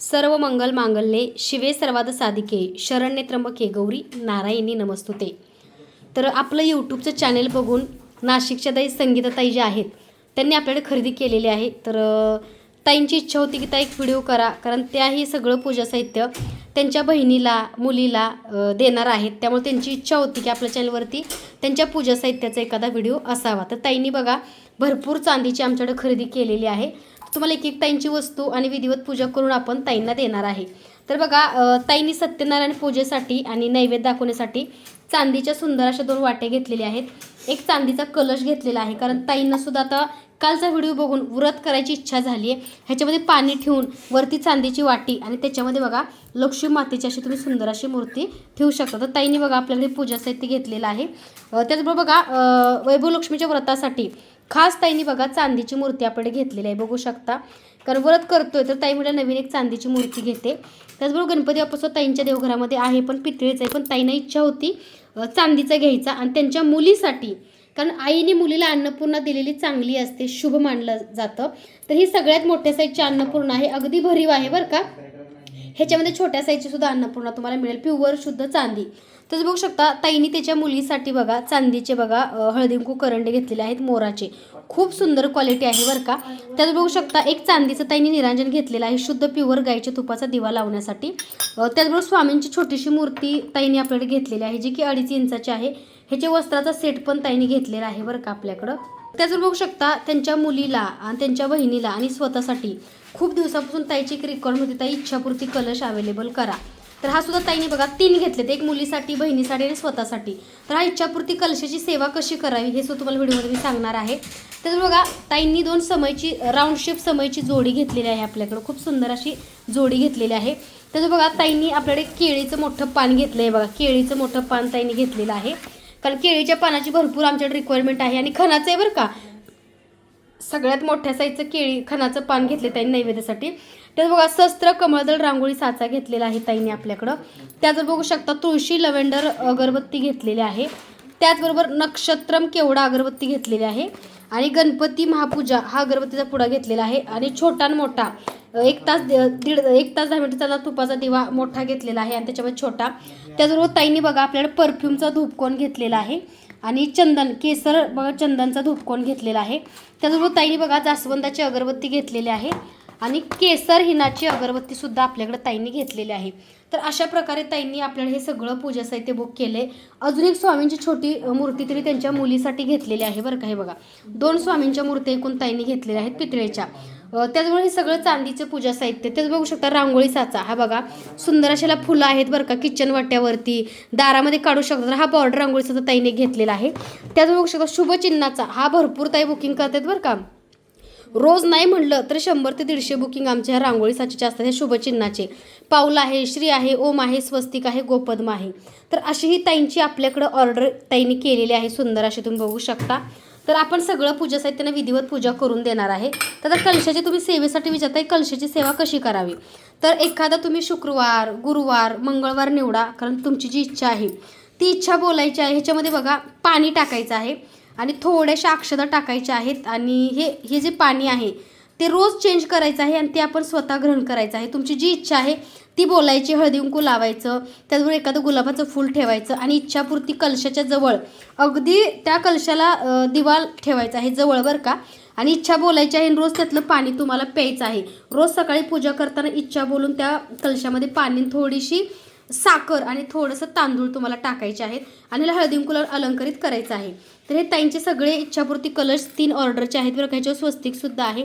सर्व मंगल मांगल्ये शिवे सर्वाद साधिके शरण्ये त्र्यंबके गौरी नारायणी नमस्तुते. तर आपलं यूट्यूबचं चॅनेल बघून नाशिकच्या ताई संगीताताई ज्या आहेत त्यांनी आपल्याकडे खरेदी केलेली आहे. तर ताईंची इच्छा होती की ताई एक व्हिडिओ करा कारण त्याही सगळं पूजा साहित्य त्यांच्या बहिणीला मुलीला देणार आहेत. त्यामुळे त्यांची इच्छा होती की आपल्या चॅनलवरती त्यांच्या पूजा साहित्याचा एखादा व्हिडिओ असावा. तर ताईंनी बघा भरपूर चांदीची आमच्याकडे खरेदी केलेली आहे. तुम्हाला एक एक ताईंची वस्तू आणि विधिवत पूजा करून आपण ताईंना देणार आहे. तर बघा ताईंनी सत्यनारायण पूजेसाठी आणि नैवेद्य दाखवण्यासाठी चांदीच्या सुंदर अशा दोन वाटे घेतलेल्या आहेत. एक चांदीचा कलश घेतलेला आहे कारण ताईंना सुद्धा आता कालचा व्हिडिओ बघून व्रत करायची इच्छा झाली आहे. ह्याच्यामध्ये पाणी ठेवून वरती चांदीची वाटी आणि त्याच्यामध्ये बघा लक्ष्मी मातेची अशी तुम्ही सुंदर अशी मूर्ती ठेवू शकता. तर ताईंनी बघा आपल्याकडे पूजा साहित्य घेतलेलं आहे. त्याचबरोबर बघा वैभव लक्ष्मीच्या व्रतासाठी खास ताईंनी बघा चांदीची मूर्ती आपण घेतलेली आहे बघू शकता. कारण व्रत करतोय तर ताई मला नवीन एक चांदीची मूर्ती घेते. त्याचबरोबर गणपती बाप्पा ताईंच्या देवघरामध्ये आहे पण पितळीचं आहे पण ताईंना इच्छा होती चांदीचा घ्यायचा आणि त्यांच्या मुलीसाठी कारण आईने मुलीला अन्नपूर्णा दिलेली चांगली असते शुभ मानलं जातं. तर ही सगळ्यात मोठ्या साईजची अन्नपूर्णा आहे अगदी भरीव आहे बरं का? ह्याच्यामध्ये छोट्या साईजची सुद्धा अन्नपूर्णा तुम्हाला मिळेल. प्युअर शुद्ध चांदी. तसं बघू शकता ताईनी त्याच्या मुलीसाठी बघा चांदीचे बघा हळदिंकू करंडे घेतलेले आहेत मोराचे. खूप सुंदर क्वालिटी आहे बरं का. त्यात बघू शकता एक चांदीचं ताईने निरांजन घेतलेलं आहे शुद्ध प्युअर गाईच्या तुपाचा दिवा लावण्यासाठी. त्याचबरोबर स्वामींची छोटीशी मूर्ती ताईने आपल्याकडे घेतलेली आहे जी की अडीच इंचाची आहे. ह्याच्या वस्त्राचा सेट पण ताईने घेतलेला आहे बरं का आपल्याकडं. त्याचबरोबर बघू शकता त्यांच्या मुलीला आणि त्यांच्या बहिणीला आणि स्वतःसाठी खूप दिवसापासून ताईची एक रिकॉर्ड होती ताई इच्छापूर्ती कलश अवेलेबल करा. तर हा सुद्धा ताईने बघा तीन घेतलेत. एक मुलीसाठी बहिणीसाठी आणि स्वतःसाठी. तर हा इच्छापूर्ती कलशाची सेवा कशी करावी हे सुद्धा तुम्हाला व्हिडिओमध्ये मी सांगणार आहे. तर बघा ताईंनी दोन समयची राऊंड शेप समयची जोडी घेतलेली आहे आपल्याकडं. खूप सुंदर अशी जोडी घेतलेली आहे. त्याचं बघा ताईंनी आपल्याकडे केळीचं मोठं पान घेतलं आहे बघा. केळीचं मोठं पान ताईंनी घेतलेलं आहे. कारण केळीच्या पानाची भरपूर आमच्याकडे रिक्वायरमेंट आहे आणि खणाचं आहे बरं का. सगळ्यात मोठ्या साईजचं केळी खणाचं पान घेतले ताईने नैवेद्यासाठी. त्यात बघा शस्त्र कमळदळ रांगोळी साचा घेतलेला आहे ताईने आपल्याकडं. त्यात बघू शकता तुळशी लव्हेंडर अगरबत्ती घेतलेली आहे. त्याचबरोबर नक्षत्रम केवढा अगरबत्ती घेतलेली आहे. आणि गणपती महापूजा हा अगरबत्तीचा पुडा घेतलेला आहे. आणि छोटा मोठा एक तास दीड एक तास दहा मिनिटाचा तुपाचा दिवा मोठा घेतलेला आहे आणि त्याच्यामध्ये छोटा. त्याचबरोबर ताईंनी बघा आपल्याकडे परफ्यूमचा धूपकोन घेतलेला आहे आणि चंदन केसर बघा चंदनचा धूपकोन घेतलेला आहे. त्याचबरोबर ताईने बघा जास्वंदाची अगरबत्ती घेतलेली आहे आणि केसर हिनाची अगरबत्ती सुद्धा आपल्याकडे ताईंनी घेतलेली आहे. तर अशा प्रकारे ताईंनी आपल्याला हे सगळं पूजा साहित्य बुक केले अजून एक स्वामींची छोटी मूर्ती तरी त्यांच्या मुलीसाठी घेतलेली आहे बरं का हे बघा. दोन स्वामींच्या मूर्ती एकूण ताईंनी घेतलेल्या आहेत पितळेच्या. त्याचबरोबर हे सगळं चांदीचं पूजा साहित्य तेच बघू शकता रांगोळी साचा. हा बघा सुंदर अशाला फुलं आहेत बरं का किचन वाट्यावरती दारामध्ये काढू शकता. तर हा बॉर्डर रांगोळी साचा ताईने घेतलेला आहे. त्याच बघू शकता शुभचिन्हाचा हा भरपूर ताई बुकिंग करतात बरं का. रोज नाही म्हणलं तर शंभर ते दीडशे बुकिंग आमच्या ह्या रांगोळी साचीचे असतात हे शुभचिन्हाचे पाऊल आहे श्री आहे ओम आहे स्वस्तिक आहे गोपद्म आहे. तर अशी ही ताईंची आपल्याकडं ऑर्डर ताईंनी केलेली आहे सुंदर अशी तुम्ही बघू शकता. तर आपण सगळं पूजा साहित्यानं विधिवत पूजा करून देणार आहे. तर आता कलशाची तुम्ही सेवेसाठी विचारताय कलशाची सेवा कशी करावी? तर एखादा तुम्ही शुक्रवार गुरुवार मंगळवार निवडा कारण तुमची जी इच्छा आहे ती इच्छा बोलायची आहे ह्याच्यामध्ये बघा पाणी टाकायचं आहे. आणि थोड्याशा अक्षता टाकायच्या आहेत आणि हे हे जे पाणी आहे ते रोज चेंज करायचं आहे आणि ते आपण स्वतः ग्रहण करायचं आहे. तुमची जी इच्छा आहे ती बोलायची हळदी कुंकू लावायचं त्याचबरोबर एखादं गुलाबाचं फूल ठेवायचं आणि इच्छापूर्ती कलशाच्या जवळ. अगदी त्या कलशाला दिवाल दिवा ठेवायचा आहे जवळ बरं का? आणि इच्छा बोलायची आहे आणि रोज त्यातलं पाणी तुम्हाला प्यायचं आहे. रोज सकाळी पूजा करताना इच्छा बोलून त्या कलशामध्ये पाणी थोडीशी साखर आणि थोडंसं तांदूळ तुम्हाला टाकायचे आहेत आणि हळदी कुंकूला अलंकरित करायचं आहे. तर हे त्यांचे सगळे इच्छापूर्ती कलश तीन ऑर्डरचे आहेत बरं का? ह्याच्यावर स्वस्तिकसुद्धा आहे.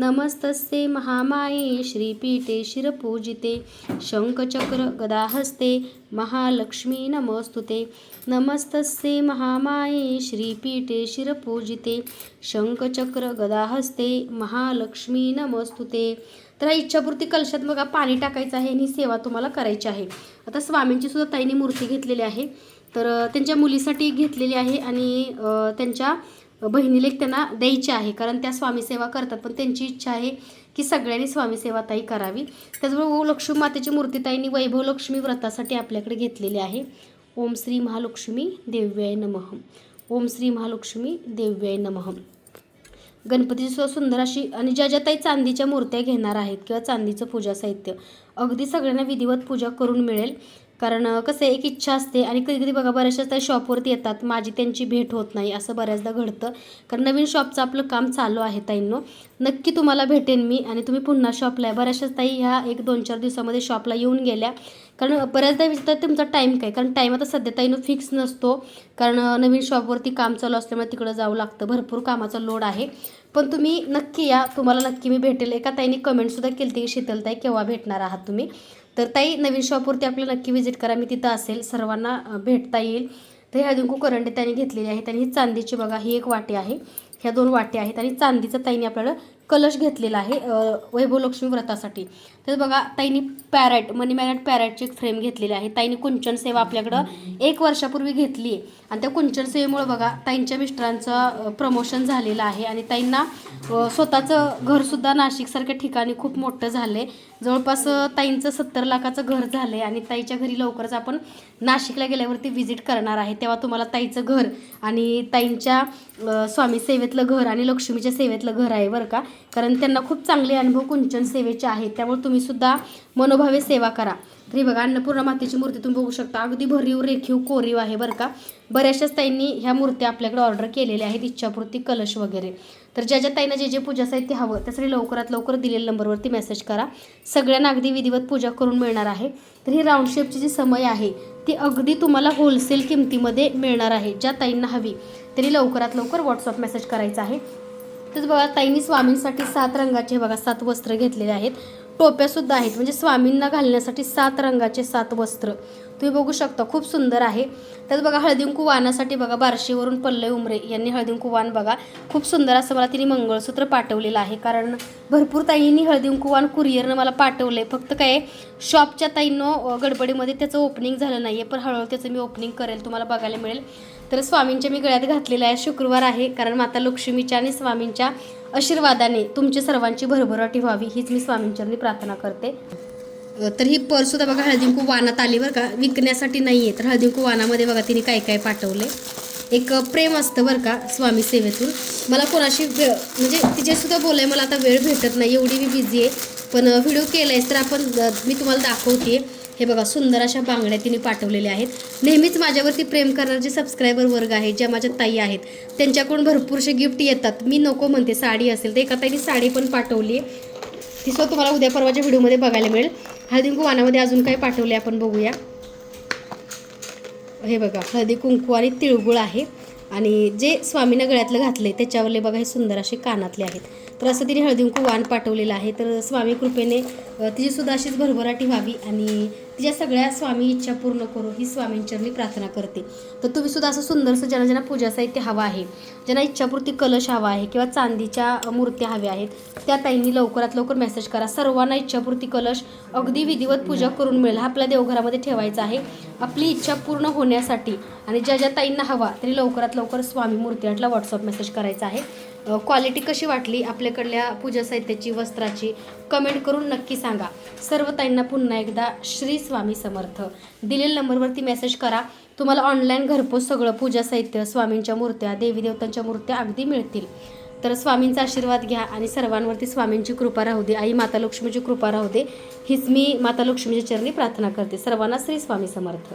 नमस्तस्ते महामाये श्रीपीठे शिरपूजिते शंखचक्र गदाहस्ते महालक्ष्मी नमोस्तुते। नमस्तस्ते महामाये श्रीपीठे शिरपूजिते शंखचक्र गदाहस्ते महालक्ष्मी नमोस्तुते। तर इच्छापूर्ती कलशात बघा पाणी टाकायचं आहे आणि सेवा तुम्हाला करायची आहे. आता स्वामींची सुद्धा ताईने मूर्ती घेतलेली आहे. तर त्यांच्या मुलीसाठी घेतलेली आहे आणि त्यांच्या बहिणीला एक त्यांना द्यायची आहे कारण त्या स्वामीसेवा करतात. पण त्यांची इच्छा आहे की सगळ्यांनी स्वामीसेवा ताई करावी. त्याचबरोबर लक्ष्मी मातेची मूर्ती ताईंनी वैभव लक्ष्मी व्रतासाठी आपल्याकडे घेतलेली आहे. ओम श्री महालक्ष्मी देव्याय नमः. ओम श्री महालक्ष्मी देव्याय नमः. गणपतीची सुद्धा सुंदर अशी आणि ज्या ज्या ताई चांदीच्या मूर्त्या घेणार आहेत किंवा चांदीचं पूजा साहित्य अगदी सगळ्यांना विधिवत पूजा करून मिळेल. कारण कसं आहे एक इच्छा असते आणि कधी कधी बघा बऱ्याचशा ताई शॉपवरती येतात माझी त्यांची भेट होत नाही असं बऱ्याचदा घडतं. कारण नवीन शॉपचं आपलं काम चालू आहे ताईंनो. नक्की तुम्हाला भेटेन मी आणि तुम्ही पुन्हा शॉपला आहे बऱ्याचशाच ताई ह्या एक दोन चार दिवसामध्ये शॉपला येऊन गेल्या. कारण बऱ्याचदा विचारतात तुमचा टाईम काय? कारण टाईम आता सध्या ताईनो फिक्स नसतो. कारण नवीन शॉपवरती काम चालू असल्यामुळे तिकडं जावं लागतं. भरपूर कामाचा लोड आहे. पण तुम्ही नक्की या. तुम्हाला नक्की मी भेटेल. एका ताईने कमेंटसुद्धा केली ती शीतलताई केव्हा भेटणार आहात तुम्ही? तर ताई नवीन शॉपवरती आपल्याला नक्की व्हिजिट करा. मी तिथं असेल. सर्वांना भेटता येईल. तर ह्या दिंकू करंडे त्यांनी घेतलेली आहेत आणि ही चांदीची बघा ही एक वाटी आहे. ह्या दोन वाट्या आहेत आणि चांदीचं ताईने आपल्याला कलश घेतलेला आहे वैभवलक्ष्मी व्रतासाठी. तर बघा ताईनी पॅरेट मनी मॅरेट पॅरेटची एक फ्रेम घेतलेली आहे. ताईनी कुंचन सेवा आपल्याकडं एक वर्षापूर्वी घेतली आहे आणि त्या कुंचन सेवेमुळे बघा ताईंच्या मिस्टरांचं प्रमोशन झालेलं आहे. आणि ताईंना स्वतःचं घरसुद्धा नाशिकसारख्या ठिकाणी खूप मोठं झालं आहे जवळपास ताईंचं सत्तर लाखाचं घर झालं आहे आणि ताईच्या घरी लवकरच आपण नाशिकला गेल्यावरती व्हिजिट करणार आहे. तेव्हा तुम्हाला ताईचं घर आणि ताईंच्या स्वामी सेवेतलं घर आणि लक्ष्मीच्या सेवेतलं घर आहे बरं का. कारण त्यांना खूप चांगले अनुभव कुंचन सेवेचे आहेत. त्यामुळे तुम्ही सुद्धा मनोभावे सेवा करा. तरी बघा अन्नपूर्णा मातेची मूर्ती तुम्ही बघू शकता. अगदी भरीव रेखीव कोरीव आहे बरं का. बऱ्याचशाच ताईंनी ह्या मूर्त्या आपल्याकडे ऑर्डर केलेल्या आहेत इच्छापूर्ती कलश वगैरे. तर ज्या ज्या ताईंना जे जे पूजा साहित्य हवं त्यासाठी लवकरात लवकर दिलेल्या नंबरवरती मेसेज करा. सगळ्यांना अगदी विधिवत पूजा करून मिळणार आहे. तर ही राऊंड शेपची जी समय आहे ती अगदी तुम्हाला होलसेल किमतीमध्ये मिळणार आहे. ज्या ताईंना हवी त्यांनी लवकरात लवकर व्हॉट्सअप मेसेज करायचा आहे. तर बघा ताईंनी स्वामींसाठी सात रंगाचे बघा सात वस्त्र घेतलेले आहेत. टोप्यासुद्धा आहेत. म्हणजे स्वामींना घालण्यासाठी सात रंगाचे सात वस्त्र. तुम्ही बघू शकता खूप सुंदर आहे. त्यात बघा हळदिंकू वाहनासाठी बघा बार्शीवरून पल्लय उमरे यांनी हळदिंकू वाण बघा. खूप सुंदर असं मला तिने मंगळसूत्र पाठवलेलं आहे. कारण भरपूर ताईंनी हळदिंकू वाण कुरिअरनं मला पाठवलं आहे फक्त काय शॉपच्या ताईंनो गडबडीमध्ये त्याचं ओपनिंग झालं नाही आहे पण हळूहळू त्याचं मी ओपनिंग करेल तुम्हाला बघायला मिळेल. तर स्वामींच्या मी गळ्यात घातलेला आहे. शुक्रवार आहे. कारण माता लक्ष्मीच्या आणि स्वामींच्या आशीर्वादाने तुमची सर्वांची भरभराटी व्हावी हीच मी स्वामींच्यानी प्रार्थना करते. तर ही पर्ससुद्धा बघा हळदिंकू वानात आली बरं का. विकण्यासाठी नाही आहे तर हळदिंकू वानामध्ये बघा तिने काय काय पाठवले. एक प्रेम असतं बरं का स्वामी सेवेतून. मला कोणाशी वेळ म्हणजे तिच्यासुद्धा बोलाय मला आता वेळ भेटत नाही एवढी मी बिझी आहे. पण व्हिडिओ केला आहे तर आपण मी तुम्हाला दाखवते हे बघा सुंदर अशा बांगड्या तिने पाठवलेल्या आहेत. नेहमीच माझ्यावरती प्रेम करणारे जे सबस्क्रायबर वर्ग आहेत ज्या माझ्या ताई आहेत त्यांच्याकडून भरपूरसे गिफ्ट येतात. मी नको म्हणते साडी असेल तर एका ताईने साडी पण पाठवली आहे. ती सुद्धा तुम्हाला उद्या परवाच्या व्हिडिओमध्ये बघायला मिळेल. हळदी कुंकू वानामध्ये अजून काय पाठवले आपण बघूया. हे बघा हळदी कुंकू आणि तिळगुळ आहे. आणि जे स्वामीनं गळ्यातलं घातले त्याच्यावरले बघा हे सुंदर असे कानातले आहेत. तर असं तिने हळदी वाण पाठवलेलं आहे. तर स्वामी कृपेने तिचीसुद्धा अशीच भरभराटी व्हावी आणि तिच्या सगळ्या स्वामी इच्छा पूर्ण करू ही स्वामींचरणी प्रार्थना करते. तर तुम्ही सुद्धा असं सुंदरसं ज्यांना ज्यांना पूजा साहित्य हवं आहे ज्यांना इच्छापूर्ती कलश हवा आहे किंवा चांदीच्या मूर्त्या हव्या आहेत त्या ताईंनी लवकरात लवकर मेसेज करा. सर्वांना इच्छापूर्ती कलश अगदी विधिवत पूजा करून मिळेल हा आपल्या देवघरामध्ये ठेवायचा आहे. आपली इच्छा पूर्ण होण्यासाठी आणि ज्या ज्या ताईंना हवा तरी लवकरात लवकर स्वामी मूर्ती आठला व्हॉट्सअप मेसेज करायचा आहे. क्वालिटी कशी वाटली आपल्याकडल्या पूजा साहित्याची वस्त्राची? कमेंट करून नक्की सांगा. सर्व ताईंना पुन्हा एकदा श्री स्वामी समर्थ. दिलेल्या नंबरवरती मेसेज करा. तुम्हाला ऑनलाईन घरपोच सगळं पूजा साहित्य स्वामींच्या मूर्त्या देवी देवतांच्या मूर्त्या अगदी मिळतील. तर स्वामींचा आशीर्वाद घ्या आणि सर्वांवरती स्वामींची कृपा राहू दे. आई माता लक्ष्मीची कृपा राहू दे. हीच मी माता लक्ष्मीच्या चरणी प्रार्थना करते. सर्वांना श्री स्वामी समर्थ.